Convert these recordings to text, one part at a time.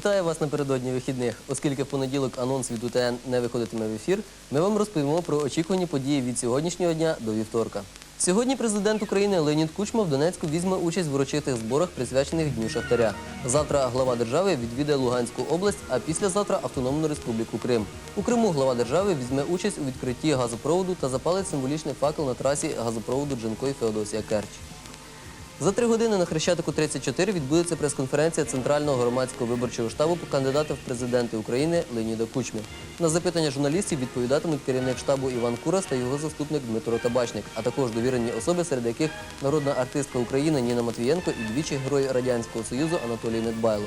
Вітаю вас напередодні вихідних. Оскільки в понеділок анонс від УТН не виходитиме в ефір, ми вам розповімо про очікувані події від сьогоднішнього дня до вівторка. Сьогодні президент України Леонід Кучма в Донецьку візьме участь в урочистих зборах, присвячених Дню Шахтаря. Завтра глава держави відвідає Луганську область, а післязавтра Автономну Республіку Крим. У Криму глава держави візьме участь у відкритті газопроводу та запалить символічний факел на трасі газопроводу Джанкой Феодосія Керч. За три години на Хрещатику 34 відбудеться прес-конференція Центрального громадського виборчого штабу по кандидата в президенти України Леоніда Кучми. На запитання журналістів відповідатимуть керівник штабу Іван Курас та його заступник Дмитро Табачник, а також довірені особи, серед яких народна артистка України Ніна Матвієнко і двічі герой Радянського Союзу Анатолій Недбайло.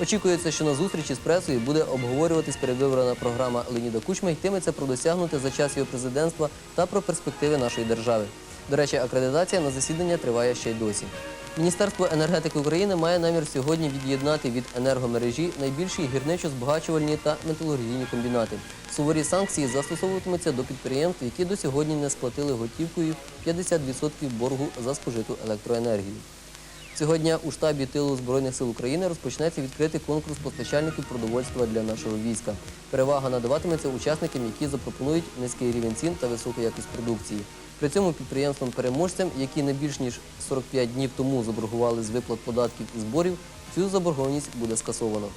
Очікується, що на зустрічі з пресою буде обговорюватись передвиборна програма Леоніда Кучми, йтиметься про досягнути за час його президентства та про перспективи нашої держави. До речі, акредитація на засідання триває ще й досі. Міністерство енергетики України має намір сьогодні від'єднати від енергомережі найбільші гірничо-збагачувальні та металургійні комбінати. Суворі санкції застосовуватимуться до підприємств, які до сьогодні не сплатили готівкою 50% боргу за спожиту електроенергію. Цього дня у штабі тилу Збройних сил України розпочнеться відкритий конкурс постачальників продовольства для нашого війська. Перевага надаватиметься учасникам, які запропонують низький рівень цін та високу якість продукції. При цьому підприємствам-переможцям, які не більш ніж 45 днів тому заборгували з виплат податків і зборів, цю заборгованість буде скасовано.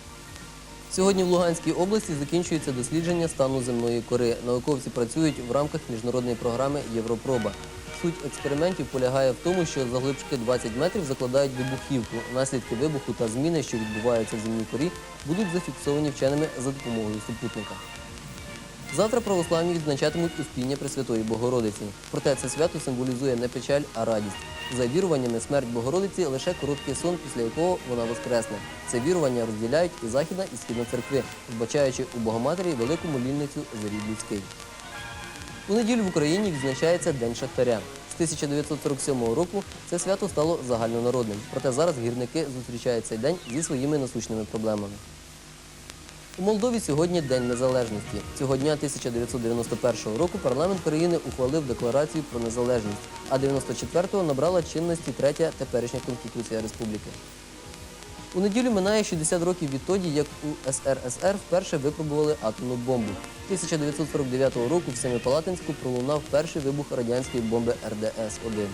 Сьогодні в Луганській області закінчується дослідження стану земної кори. Науковці працюють в рамках міжнародної програми Європроба. Суть експериментів полягає в тому, що заглибшки 20 метрів закладають вибухівку. Наслідки вибуху та зміни, що відбуваються в земній корі, будуть зафіксовані вченими за допомогою супутника. Завтра православні відзначатимуть Успіння Пресвятої Богородиці. Проте це свято символізує не печаль, а радість. За віруваннями смерть Богородиці лише короткий сон, після якого вона воскресне. Це вірування розділяють і Західна, і Східна церкви, вбачаючи у Богоматері велику молільницю за рід людський. У неділю в Україні відзначається День Шахтаря. З 1947 року це свято стало загальнонародним. Проте зараз гірники зустрічають цей день зі своїми насущними проблемами. У Молдові сьогодні День Незалежності. Цього дня 1991 року парламент країни ухвалив декларацію про незалежність, а 94-го набрала чинності третя теперішня Конституція Республіки. У неділю минає 60 років відтоді, як у СРСР вперше випробували атомну бомбу. 1949 року в Семипалатинську пролунав перший вибух радянської бомби РДС-1.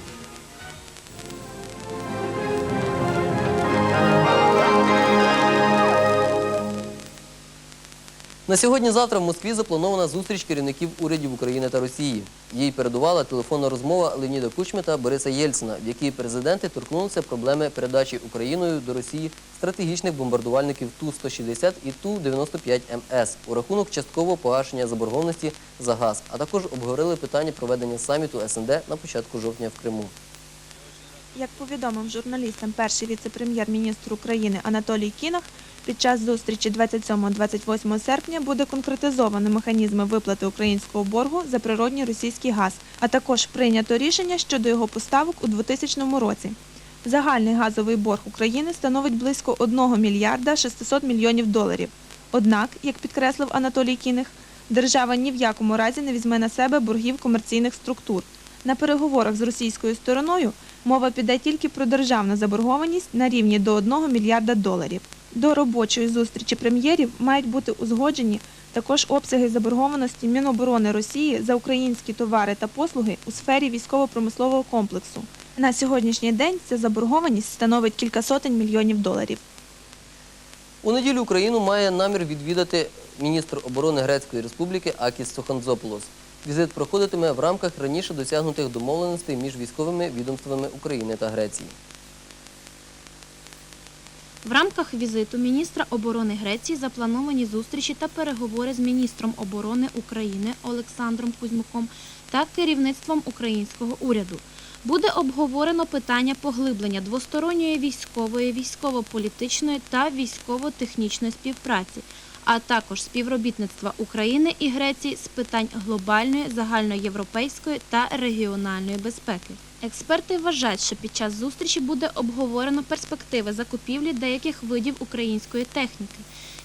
На сьогодні-завтра в Москві запланована зустріч керівників урядів України та Росії. Їй передувала телефонна розмова Леоніда Кучми та Бориса Єльцина, в якій президенти торкнулися проблеми передачі Україною до Росії стратегічних бомбардувальників Ту-160 і Ту-95МС у рахунок часткового погашення заборгованості за газ, а також обговорили питання проведення саміту СНД на початку жовтня в Криму. Як повідомив журналістам перший віце-прем'єр-міністр України Анатолій Кінах, під час зустрічі 27-28 серпня буде конкретизовано механізми виплати українського боргу за природній російський газ, а також прийнято рішення щодо його поставок у 2000 році. Загальний газовий борг України становить близько 1 мільярда 600 мільйонів доларів. Однак, як підкреслив Анатолій Кінах, держава ні в якому разі не візьме на себе боргів комерційних структур. На переговорах з російською стороною мова піде тільки про державну заборгованість на рівні до 1 мільярда доларів. До робочої зустрічі прем'єрів мають бути узгоджені також обсяги заборгованості Міноборони Росії за українські товари та послуги у сфері військово-промислового комплексу. На сьогоднішній день ця заборгованість становить кілька сотень мільйонів доларів. У неділю Україну має намір відвідати міністр оборони Грецької республіки Акіс Соханзополос. Візит проходитиме в рамках раніше досягнутих домовленостей між військовими відомствами України та Греції. В рамках візиту міністра оборони Греції заплановані зустрічі та переговори з міністром оборони України Олександром Кузьмуком та керівництвом українського уряду. Буде обговорено питання поглиблення двосторонньої військової, військово-політичної та військово-технічної співпраці, а також співробітництва України і Греції з питань глобальної, загальноєвропейської та регіональної безпеки. Експерти вважають, що під час зустрічі буде обговорено перспективи закупівлі деяких видів української техніки,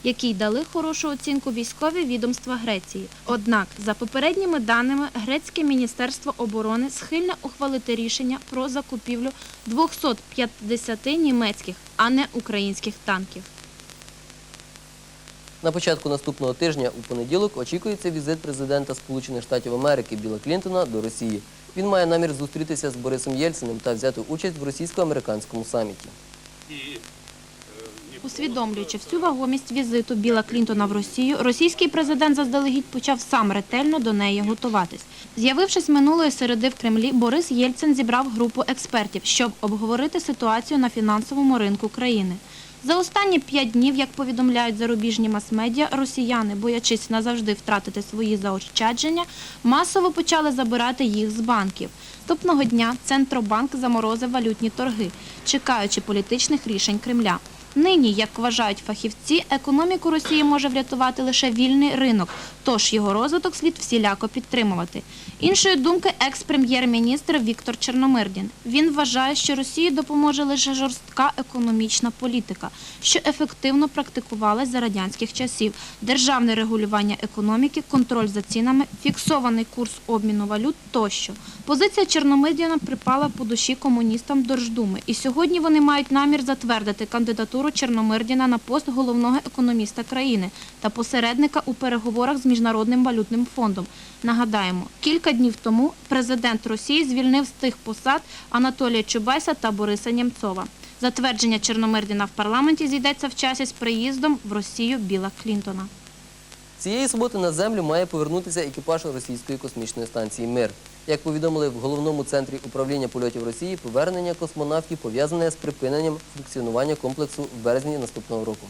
якій дали хорошу оцінку військові відомства Греції. Однак, за попередніми даними, грецьке міністерство оборони схильне ухвалити рішення про закупівлю 250 німецьких, а не українських танків. На початку наступного тижня у понеділок очікується візит президента Сполучених Штатів Америки Біла Клінтона до Росії. Він має намір зустрітися з Борисом Єльциним та взяти участь в російсько-американському саміті. Усвідомлюючи всю вагомість візиту Біла Клінтона в Росію, російський президент заздалегідь почав сам ретельно до неї готуватись. З'явившись минулої середи в Кремлі, Борис Єльцин зібрав групу експертів, щоб обговорити ситуацію на фінансовому ринку країни. За останні п'ять днів, як повідомляють зарубіжні мас-медіа, росіяни, боячись назавжди втратити свої заощадження, масово почали забирати їх з банків. Наступного дня Центробанк заморозив валютні торги, чекаючи політичних рішень Кремля. Нині, як вважають фахівці, економіку Росії може врятувати лише вільний ринок, тож його розвиток слід всіляко підтримувати. Іншої думки екс-прем'єр-міністр Віктор Чорномирдін. Він вважає, що Росії допоможе лише жорстка економічна політика, що ефективно практикувалась за радянських часів, державне регулювання економіки, контроль за цінами, фіксований курс обміну валют тощо. Позиція Чорномирдіна припала по душі комуністам Держдуми, і сьогодні вони мають намір затвердити кандидатуру Чорномирдіна на пост головного економіста країни та посередника у переговорах з Міжнародним валютним фондом. Нагадаємо, кілька днів тому президент Росії звільнив з тих посад Анатолія Чубайса та Бориса Нємцова. Затвердження Чорномирдіна в парламенті зійдеться в часі з приїздом в Росію Біла Клінтона. Цієї суботи на землю має повернутися екіпаж російської космічної станції Мир. Як повідомили в головному центрі управління польотів Росії, повернення космонавтів пов'язане з припиненням функціонування комплексу в березні наступного року.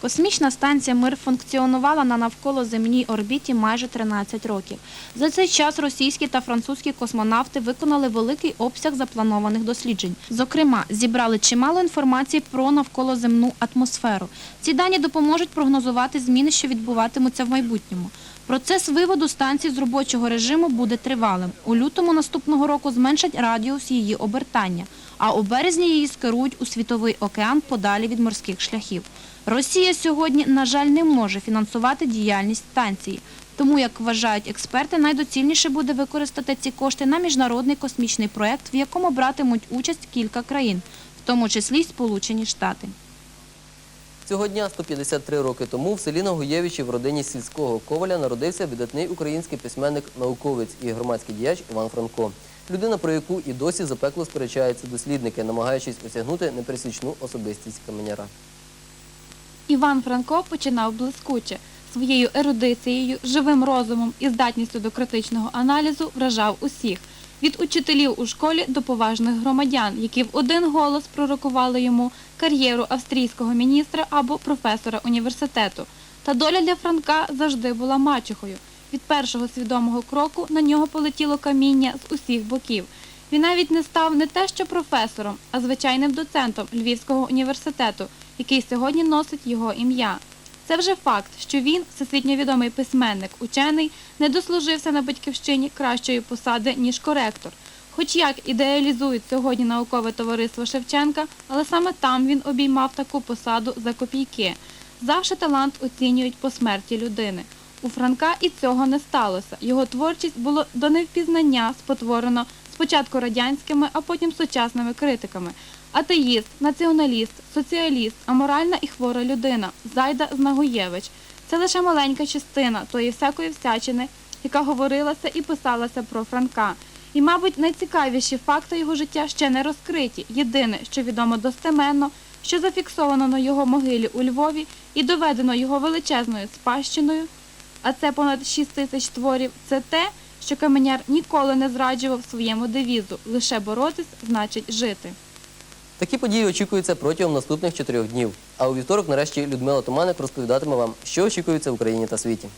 Космічна станція Мир функціонувала на навколоземній орбіті майже 13 років. За цей час російські та французькі космонавти виконали великий обсяг запланованих досліджень. Зокрема, зібрали чимало інформації про навколоземну атмосферу. Ці дані допоможуть прогнозувати зміни, що відбуватимуться в майбутньому. Процес виводу станції з робочого режиму буде тривалим. У лютому наступного року зменшать радіус її обертання, а у березні її скерують у світовий океан подалі від морських шляхів. Росія сьогодні, на жаль, не може фінансувати діяльність станції. Тому, як вважають експерти, найдоцільніше буде використати ці кошти на міжнародний космічний проєкт, в якому братимуть участь кілька країн, в тому числі Сполучені Штати. Цього дня, 153 роки тому, в селі Нагуєвичі в родині сільського коваля народився видатний український письменник, науковець і громадський діяч Іван Франко. Людина, про яку і досі запекло сперечаються дослідники, намагаючись осягнути непересічну особистість каменяра. Іван Франко починав блискуче. Своєю ерудицією, живим розумом і здатністю до критичного аналізу вражав усіх. Від учителів у школі до поважних громадян, які в один голос пророкували йому кар'єру австрійського міністра або професора університету. Та доля для Франка завжди була мачехою. Від першого свідомого кроку на нього полетіло каміння з усіх боків. Він навіть не став не те що професором, а звичайним доцентом Львівського університету, який сьогодні носить його ім'я. Це вже факт, що він, всесвітньо відомий письменник, учений, не дослужився на батьківщині кращої посади, ніж коректор. Хоч як ідеалізують сьогодні наукове товариство Шевченка, але саме там він обіймав таку посаду за копійки. Завжди талант оцінюють по смерті людини. У Франка і цього не сталося. Його творчість було до невпізнання спотворено спочатку радянськими, а потім сучасними критиками. Атеїст, націоналіст, соціаліст, аморальна і хвора людина, Зайда Знагуєвич. Це лише маленька частина тої всякої всячини, яка говорилася і писалася про Франка. І, мабуть, найцікавіші факти його життя ще не розкриті. Єдине, що відомо достеменно, що зафіксовано на його могилі у Львові і доведено його величезною спадщиною, а це понад 6 тисяч творів, це те, що каменяр ніколи не зраджував своєму девізу лише боротись значить жити. Такі події очікуються протягом наступних чотирьох днів. А у вівторок, нарешті, Людмила Томаник розповідатиме вам, що очікується в Україні та світі.